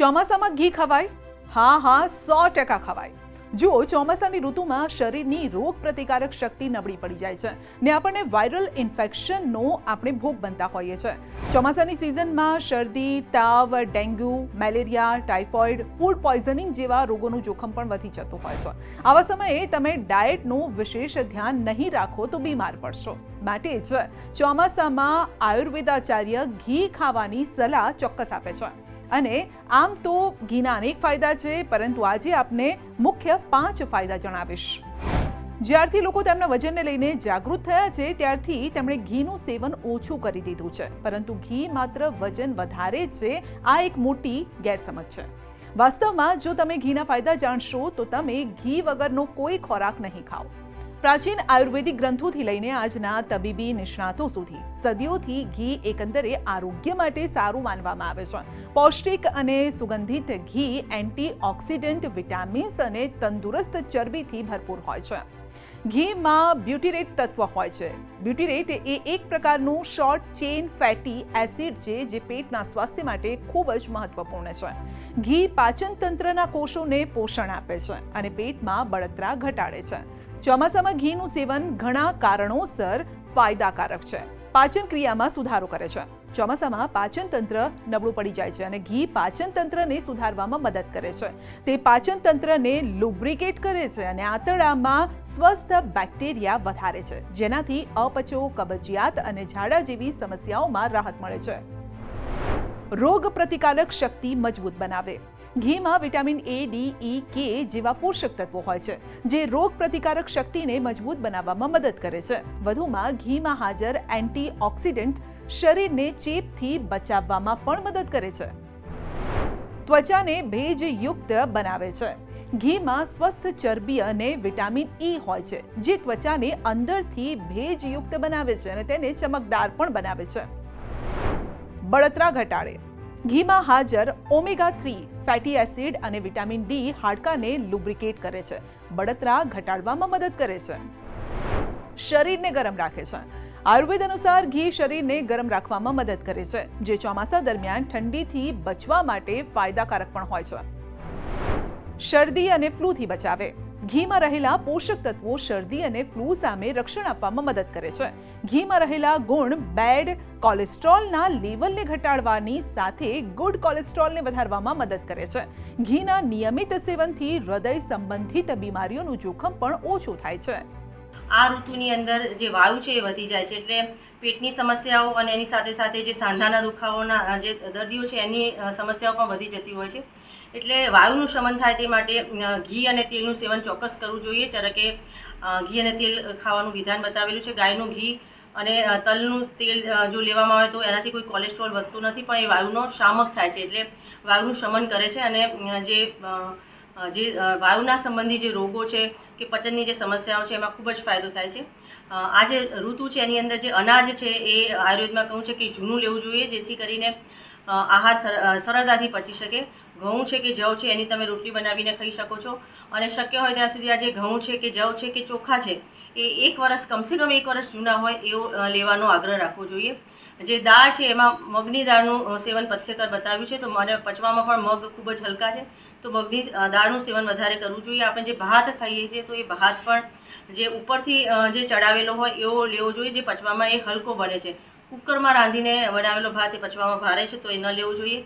ચોમાસામાં ઘી ખવાય? હા હા, સો ટકા ખવાય. જુઓ, ચોમાસાની ઋતુમાં શરીરની રોગ પ્રતિકારક શક્તિ નબળી પડી જાય છે ને આપણને વાયરલ ઇન્ફેક્શનનો આપણે ભોગ બનતા હોઈએ છીએ ચોમાસાની સિઝનમાં શરદી, તાવ, dengue, malaria, typhoid, food poisoning જેવા રોગોનું જોખમ પણ વધી જતું હોય છે. આવા સમયે તમે ડાયટનું વિશેષ ધ્યાન નહીં રાખો તો બીમાર પડશો. માટે જ ચોમાસામાં આયુર્વેદાચાર્ય ઘી ખાવાની સલાહ ચોક્કસ આપે છે. અને આમ તો ઘીના અનેક ફાયદા છે, પરંતુ આજે આપને મુખ્ય પાંચ ફાયદા જણાવીશ. જ્યારથી લોકો તેમના વજનને લઈને જાગૃત થયા છે, ત્યારથી તેમણે ઘીનું સેવન ઓછું કરી દીધું છે. પરંતુ ઘી માત્ર વજન વધારે છે, આ એક મોટી ગેરસમજ છે. વાસ્તવમાં જો તમે ઘીના ફાયદા જાણશો, તો તમે ઘી વગરનો કોઈ ખોરાક નહીં ખાઓ. પ્રાચીન આયુર્વેદિક ગ્રંથોથી લઈને આજના તબીબી નિષ્ણાતો સુધી સદીઓથી ઘી એકંદરે આરોગ્ય માટે સારું માનવામાં આવે છે. પૌષ્ટિક અને સુગંધિત ઘી, એન્ટીઓક્સિડન્ટ, વિટામિન્સ અને તંદુરસ્ત ચરબીથી ભરપૂર હોય છે. ઘીમાં બ્યુટીરેટ તત્વ હોય છે. બ્યુટીરેટ એ એક પ્રકારનું શોર્ટ ચેન ફેટી એસિડ છે, જે પેટના સ્વાસ્થ્ય માટે ખૂબ જ મહત્વપૂર્ણ છે. ઘી પાચન તંત્રના કોષોને પોષણ આપે છે અને પેટમાં બળતરા ઘટાડે છે. ચોમાસામાં ઘીનું સેવન ઘણા કારણોસર ફાયદાકારક છે. પાચન ક્રિયામાં સુધારો કરે છે. ચોમાસામાં પાચન તંત્ર નબળું પડી જાય છે અને ઘી પાચન તંત્રને સુધારવામાં મદદ કરે છે. તે પાચન તંત્રને લુબ્રિકેટ કરે છે અને આંતરડામાં સ્વસ્થ બેક્ટેરિયા વધારે છે, જેનાથી અપચો, કબજિયાત અને ઝાડા જેવી સમસ્યાઓમાં રાહત મળે છે. રોગ પ્રતિકારક શક્તિ મજબૂત બનાવે. ઘીમાં વિટામિન એ ડી ઈ કે જેવા પોષક તત્વો હોય છે, જે રોગ પ્રતિકારક શક્તિને મજબૂત બનાવવામાં મદદ કરે છે. વધુમાં ઘીમાં હાજર એન્ટીઓક્સિડન્ટ શરીરને ચેપથી બચાવવામાં પણ મદદ કરે છે. ત્વચાને ભેજયુક્ત બનાવે છે. ઘીમાં સ્વસ્થ ચરબી અને વિટામિન ઈ હોય છે, જે ત્વચાને અંદરથી ભેજયુક્ત બનાવે છે અને તેને ચમકદાર પણ બનાવે છે. બળતરા ઘટાડે. ઘીમાં હાજર ઓમેગા થ્રી, ફેટી એસિડ અને વિટામિન ડી હાડકાને લુબ્રિકેટ કરે છે. બળતરા ઘટાડવામાં મદદ કરે છે. શરીરને ગરમ રાખે છે. આયુર્વેદ અનુસાર ઘી શરીરને ગરમ રાખવામાં મદદ કરે છે, જે ચોમાસા દરમિયાન ઠંડીથી બચવા માટે ફાયદાકારક પણ હોય છે. શરદી અને ફ્લૂથી બચાવે. ઘીમાં રહેલા પોષક તત્વો, શરદી અને ફ્લૂ સામે રક્ષણ આપવામાં મદદ કરે છે. ઘીમાં રહેલા ગુણ, બેડ, કોલેસ્ટ્રોલના લેવલને ઘટાડવાની સાથે ગુડ કોલેસ્ટ્રોલને વધારવામાં મદદ કરે છે. ઘીના નિયમિત સેવનથી હૃદય સંબંધિત બીમારીઓનું જોખમ પણ ઓછું થાય છે. આ ઋતુની અંદર જે વાયુ છે એ વધી જાય છે, એટલે પેટની સમસ્યાઓ અને એની સાથે સાથે જે સાંધાના દુખાવોના જે દર્દીઓ છે, એની સમસ્યાઓ પણ વધી જતી હોય છે. એટલે વાયુનું શમન થાય તે માટે ઘી અને તેલનું સેવન ચોક્કસ કરવું જોઈએ. જ્યારે કે ઘી અને તેલ ખાવાનું વિધાન બતાવેલું છે. ગાયનું ઘી અને તલનું તેલ જો લેવામાં આવે તો એનાથી કોઈ કોલેસ્ટ્રોલ વધતું નથી, પણ એ વાયુનો શામક થાય છે. એટલે વાયુનું શમન કરે છે અને જે જે વાયુના સંબંધી જે રોગો છે કે પચનની જે સમસ્યાઓ છે, એમાં ખૂબ જ ફાયદો થાય છે. આ જે ઋતુ છે, એની અંદર જે અનાજ છે, એ આયુર્વેદમાં કહું છે કે જૂનું લેવું જોઈએ, જેથી કરીને આહાર સર- સરળતાથી પચી શકે. ઘઉં છે કે જવ છે, એની તમે રોટલી બનાવીને ખાઈ શકો છો. અને શક્ય હોય ત્યાં સુધી આ જે ઘઉં છે કે જવ છે કે ચોખા છે, એ એક વર્ષ કમસે કમ એક વર્ષ જૂના હોય, એવો લેવાનો આગ્રહ રાખવો જોઈએ. જે દાળ છે, એમાં મગની દાળનું સેવન પથ્યકર બતાવ્યું છે, તો મને પચવામાં પણ મગ ખૂબ જ હલકા છે. તો મગની દાળનું સેવન વધારે કરવું જોઈએ. આપણે જે ભાત ખાઈએ છીએ, તો એ ભાત પણ જે ઉપરથી જે ચડાવેલો હોય એવો લેવો જોઈએ, જે પચવામાં એ હલકો બને છે. કુકરમાં રાંધીને બનાવેલો ભાત એ પચવામાં ભારે છે, તો એ ન લેવો જોઈએ.